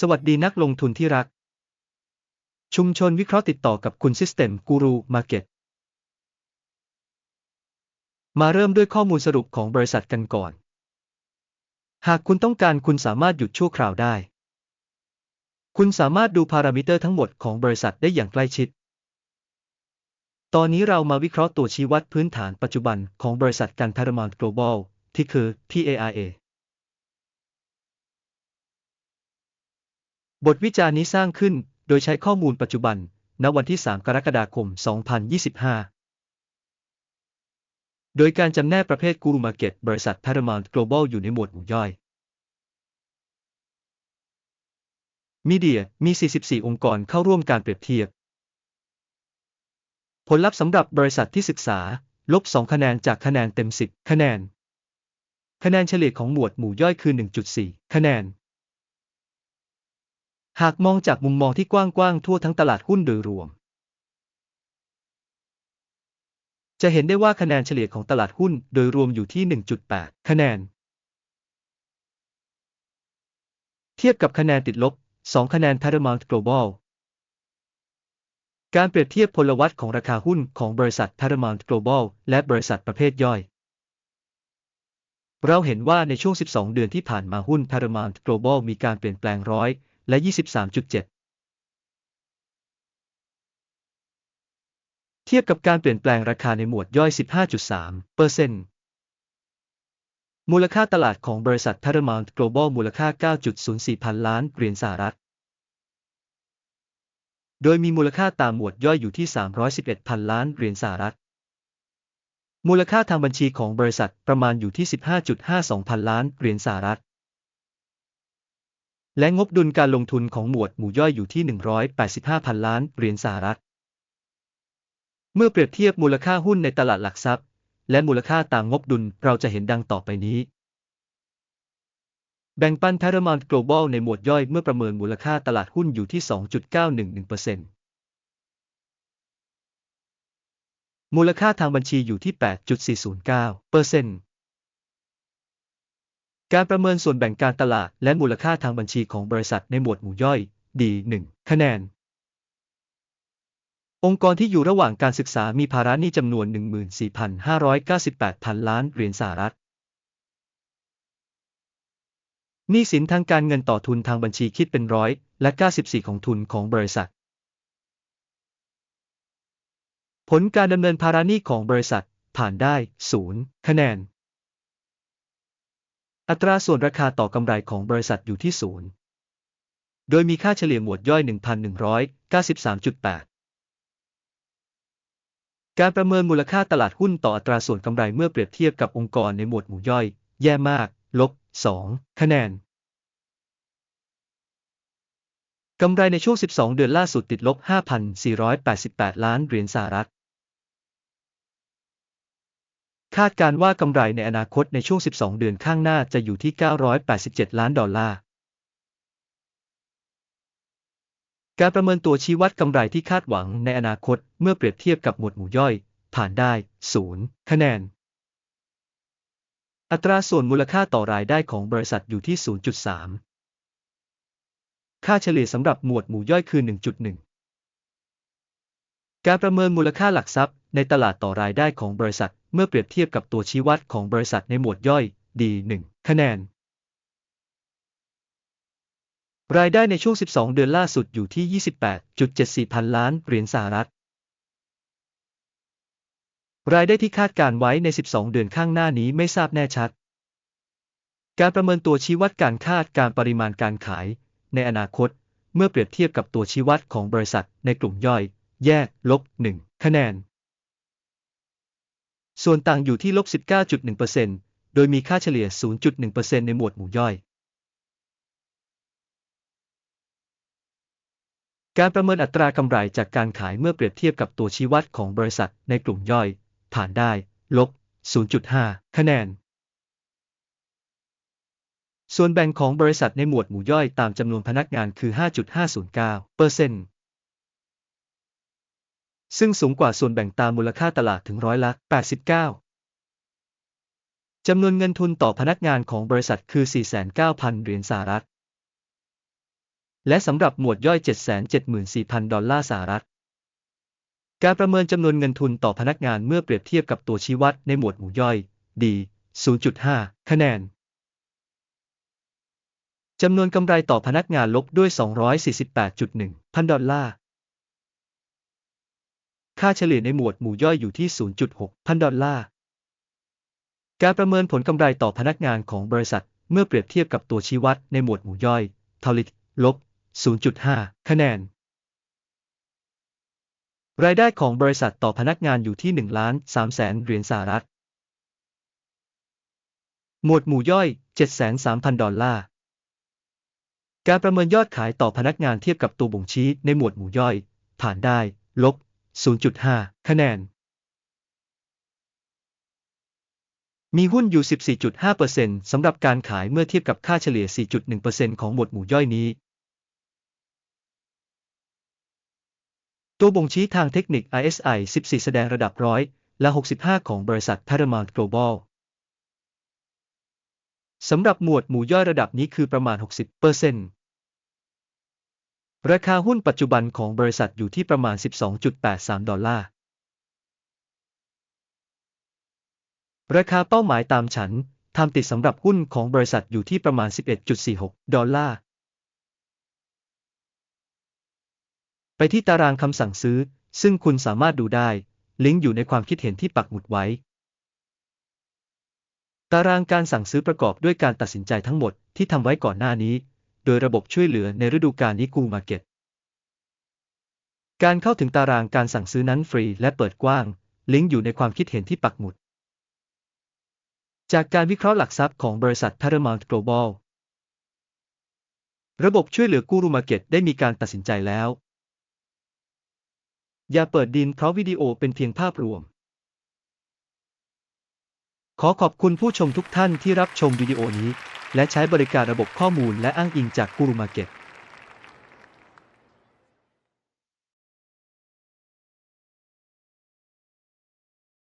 สวัสดีนักลงทุนที่รัก ชุมชนวิเคราะห์ติดต่อกับคุณ System Guru Market มาเริ่มด้วยข้อมูลสรุปของบริษัทกันก่อน หากคุณต้องการคุณสามารถหยุดชั่วคราวได้ คุณสามารถดูพารามิเตอร์ทั้งหมดของบริษัทได้อย่างใกล้ชิด ตอนนี้เรามาวิเคราะห์ตัวชี้วัดพื้นฐานปัจจุบันของบริษัทกัน Paramount Global ที่คือ PARA บทวิจารณ์นี้สร้างขึ้นโดยใช้ข้อมูลปัจจุบัน ณ วันที่ 3 กรกฎาคม 2025 โดยการจำแนกประเภทกูรูมาร์เก็ตบริษัท Paramount Global อยู่ในหมวดหมู่ย่อย มีเดียมี 44 องค์กรเข้าร่วมการเปรียบเทียบ ผลลัพธ์สำหรับบริษัทที่ศึกษา ลบ 2 คะแนนจากคะแนนเต็ม 10 คะแนน คะแนนเฉลี่ยของหมวดหมู่ย่อยคือ 1.4 คะแนน หากมองจากมุมมองที่กว้างๆทั่วทั้งตลาดหุ้นโดยรวม จะเห็นได้ว่าคะแนนเฉลี่ยของตลาดหุ้นโดยรวมอยู่ที่ 1.8 คะแนน เทียบกับคะแนนติดลบ 2 คะแนน Paramount Global การเปรียบเทียบพลวัตของราคาหุ้นของบริษัท Paramount Global และบริษัทประเภทย่อย เราเห็นว่าในช่วง 12 เดือนที่ผ่านมาหุ้น Paramount Global มีการเปลี่ยนแปลงร้อย และ 23.7 เทียบกับการเปลี่ยนแปลงราคาในหมวดย่อย 15.3เปอร์เซ็นต์มูลค่าตลาดของบริษัท Paramount Global มูลค่า 9.04 พันล้านเหรียญสหรัฐ โดยมีมูลค่าตามหมวดย่อยอยู่ที่ 311 พันล้านเหรียญสหรัฐ มูลค่าทางบัญชีของบริษัทประมาณอยู่ที่ 15.52 พันล้านเหรียญสหรัฐ และงบดุลการลงทุนของหมวดหมู่ย่อยอยู่ที่ 185พันล้านเหรียญสหรัฐ เมื่อเปรียบเทียบมูลค่าหุ้นในตลาดหลักทรัพย์ และมูลค่าต่ามงบดุลเราจะเห็นดังต่อไปนี้ แบ่งปัน Paramount Global ในหมวดย่อยเมื่อประเมินมูลค่าตลาดหุ้นอยู่ที่ 2.911%มูลค่าทางบัญชีอยู่ที่ 8.409% การประเมินส่วนแบ่งการตลาดและมูลค่าทางบัญชีของบริษัทในหมวดหมู่ย่อยดี1คะแนน องค์กรที่อยู่ระหว่างการศึกษามีภาระหนี้จำนวน 14,598พันล้านเหรียญสหรัฐหนี้สินทางการเงินต่อทุนทางบัญชีคิดเป็นร้อยและ 94 ของทุนของบริษัท ผลการดำเนินภาระหนี้ของบริษัทผ่านได้ 0 คะแนน อัตราส่วนราคาต่อกำไรของบริษัทอยู่ที่0โดยมีค่าเฉลี่ยหมวดย่อย 1,193.8การประเมินมูลค่าตลาดหุ้นต่ออัตราส่วนกำไรเมื่อเปรียบเทียบกับองค์กรในหมวดหมู่ย่อย แย่มาก ลบ 2 คะแนน กำไรในช่วง 12 เดือนล่าสุดติดลบ 5,488 ล้านเหรียญสหรัฐ คาดการว่ากำไรในอนาคตในช่วง 12 เดือนข้างหน้าจะอยู่ที่ 987 ล้านดอลลาร์ การประเมินตัวชี้วัดกำไรที่คาดหวังในอนาคตเมื่อเปรียบเทียบกับหมวดหมู่ย่อย ผ่านได้ 0 คะแนน อัตราส่วนมูลค่าต่อรายได้ของบริษัทอยู่ที่ 0.3 ค่าเฉลี่ยสำหรับหมวดหมู่ย่อยคือ 1.1 การประเมินมูลค่าหลักทรัพย์ในตลาดต่อรายได้ของบริษัท เมื่อเปรียบเทียบกับตัวชี้วัดของบริษัทในหมวดย่อยดี1คะแนน รายได้ในช่วง 12 เดือนล่าสุดอยู่ที่ 28.74 พันล้านเหรียญสหรัฐ รายได้ที่คาดการไว้ใน 12 เดือนข้างหน้านี้ไม่ทราบแน่ชัด การประเมินตัวชี้วัดการคาดการปริมาณการขาย ในอนาคต เมื่อเปรียบเทียบกับตัวชี้วัดของบริษัทในกลุ่มย่อย แยก ลบ 1 คะแนน ส่วนต่างอยู่ที่ลบ 19.1%โดยมีค่าเฉลี่ย 0.1%ในหมวดหมู่ย่อย การประเมินอัตรากำไรจากการขายเมื่อเปรียบเทียบกับตัวชี้วัดของบริษัทในกลุ่มย่อย ผ่านได้ ลบ 0.5 คะแนน ส่วนแบ่งของบริษัทในหมวดหมู่ย่อยตามจำนวนพนักงานคือ 5.509เปอร์เซ็นต์ ซึ่งสูงกว่าส่วนแบ่งตามมูลค่าตลาดถึงร้อยละ 89 จำนวนเงินทุนต่อพนักงานของบริษัทคือ 4,9,000 เหรียญสหรัฐ และสำหรับหมวดย่อย 774,000 ดอลลาร์สหรัฐ การประเมินจำนวนเงินทุนต่อพนักงานเมื่อเปรียบเทียบกับตัวชี้วัดในหมวดหมู่ย่อย D 0.5 คะแนนจำนวนกำไรต่อพนักงานลบด้วย 248.1 พันดอลลาร์ ค่าเฉลี่ยในหมวดหมู่ย่อยอยู่ที่ 0.6 พันดอลลาร์ การประเมินผลกำไรต่อพนักงานของบริษัทเมื่อเปรียบเทียบกับตัวชี้วัดในหมวดหมู่ย่อยทอลิตลบ 0.5 คะแนน รายได้ของบริษัทต่อพนักงานอยู่ที่1ล้าน3แสนเหรียญสหรัฐ หมวดหมู่ย่อย703,000 ดอลลาร์ การประเมินยอดขายต่อพนักงานเทียบกับตัวบ่งชี้ในหมวดหมู่ย่อย ผ่านได้ ลบ 0.5 คะแนน มีหุ้นอยู่ 14.5%สำหรับการขายเมื่อเทียบกับค่าเฉลี่ย 4.1%ของหมวดหมู่ย่อยนี้ ตัวบ่งชี้ทางเทคนิค RSI 14 แสดงระดับร้อยและ 65 ของบริษัท Paramount Global สำหรับหมวดหมู่ย่อยระดับนี้คือประมาณ 60% ราคาหุ้นปัจจุบันของบริษัทอยู่ที่ประมาณ 12.83 ดอลลาร์ ราคาเป้าหมายตามฉันทำติดสำหรับหุ้นของบริษัทอยู่ที่ประมาณ 11.46 ดอลลาร์ ไปที่ตารางคำสั่งซื้อ ซึ่งคุณสามารถดูได้ ลิงก์อยู่ในความคิดเห็นที่ปักหมุดไว้ ตารางการสั่งซื้อประกอบด้วยการตัดสินใจทั้งหมดที่ทำไว้ก่อนหน้านี้ โดยระบบช่วยเหลือในฤดูกาลนี้กูมาเก็ตการเข้าถึงตารางการสั่งซื้อนั้นฟรีและเปิดกว้าง ลิงก์อยู่ในความคิดเห็นที่ปักหมุด จากการวิเคราะห์หลักทรัพย์ของบริษัท Paramount Global ระบบช่วยเหลือกูรูมาเก็ตได้มีการตัดสินใจแล้ว อย่าเปิดดินเพราะวิดีโอเป็นเพียงภาพรวม ขอขอบคุณผู้ชมทุกท่านที่รับชมวิดีโอนี้ และใช้บริการระบบข้อมูลและอ้างอิงจากกูรูมาเก็ต